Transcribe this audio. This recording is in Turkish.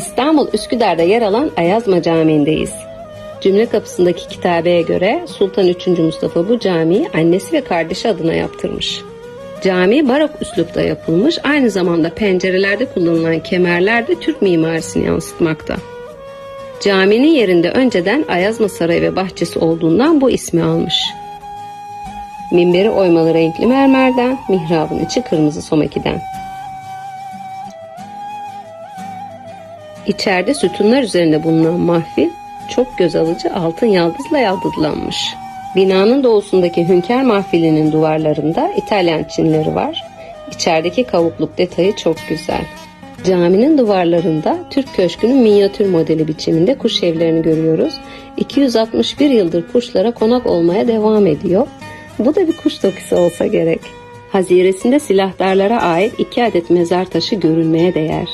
İstanbul Üsküdar'da yer alan Ayazma Camii'ndeyiz. Cümle kapısındaki kitabeye göre Sultan 3. Mustafa bu camiyi annesi ve kardeşi adına yaptırmış. Cami barok üslupta yapılmış, aynı zamanda pencerelerde kullanılan kemerler de Türk mimarisini yansıtmakta. Caminin yerinde önceden Ayazma Sarayı ve bahçesi olduğundan bu ismi almış. Minberi oymalı renkli mermerden, mihrabın içi kırmızı somekiden. İçeride sütunlar üzerinde bulunan mahfil çok göz alıcı altın yaldızla yaldızlanmış. Binanın doğusundaki Hünkar Mahfili'nin duvarlarında İtalyan çinleri var. İçerideki kavukluk detayı çok güzel. Caminin duvarlarında Türk Köşkü'nün minyatür modeli biçiminde kuş evlerini görüyoruz. 261 yıldır kuşlara konak olmaya devam ediyor. Bu da bir kuş dokusu olsa gerek. Haziresinde silahdarlara ait iki adet mezar taşı görülmeye değer.